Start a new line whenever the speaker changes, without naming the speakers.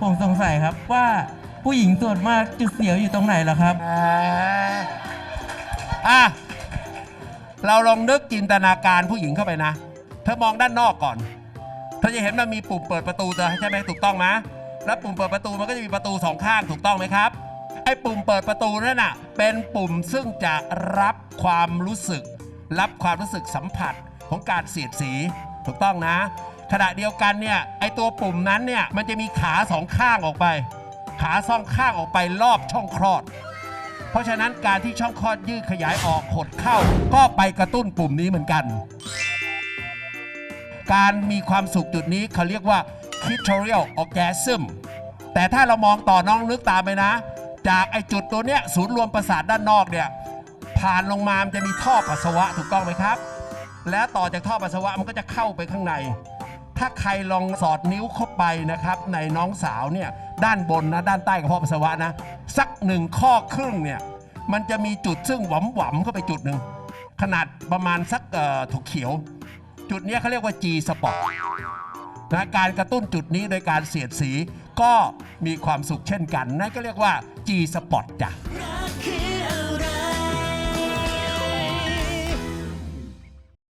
ผมสงสัยครับว่าผู้หญิงส่วนมากจุดเสียวอยู่ตรงไหนเหรอครับ
อ่าอะเราลองนึกจินตนาการผู้หญิงเข้าไปนะ เธอมองด้านนอกก่อน เธอจะเห็นมันมีปุ่มเปิดประตูเธอใช่ไหมถูกต้องไหมแล้วปุ่มเปิดประตูมันก็จะมีประตูสองข้างถูกต้องไหมครับไอ้ปุ่มเปิดประตูนั่นน่ะเป็นปุ่มซึ่งจะรับความรู้สึก รับความรู้สึกสัมผัสของการเสียดสีถูกต้องนะ ขณะเดียวกันเนี่ยไอตัวปุ่มนั้นเนี่ยมันจะมีขาสองข้างออกไป ขาสองข้างออกไปรอบช่องคลอด เพราะฉะนั้นการที่ช่องคลอดยืดขยายออกหดเข้า ก็ไปกระตุ้นปุ่มนี้เหมือนกัน การมีความสุขจุดนี้เขาเรียกว่า clitoral orgasm แต่ถ้าเรามองต่อน้องนึกตามไปนะ จากไอจุดตัวเนี้ยศูนย์รวมประสาทด้านนอกเนี่ยผ่านลงมามันจะมีท่อปัสสาวะถูกต้องไหมครับ และต่อจากท่อปัสสาวะมันก็จะเข้าไปข้างใน ถ้าใครลองสอดนิ้วเข้าไปนะครับ ในน้องสาวเนี่ยด้านบนนะด้านใต้กระเพาะปัสสาวะนะ สักหนึ่งข้อครึ่งเนี่ยมันจะมีจุดซึ่งหวำหวำๆเข้าไปจุดหนึ่งขนาดประมาณสักเอ่อถูกเขียว จุดนี้เขาเรียกว่า G spot นะการกระตุ้นจุดนี้โดยการเสียดสีก็มีความสุขเช่นกันนั่นก็เรียกว่า G spot จ้ะ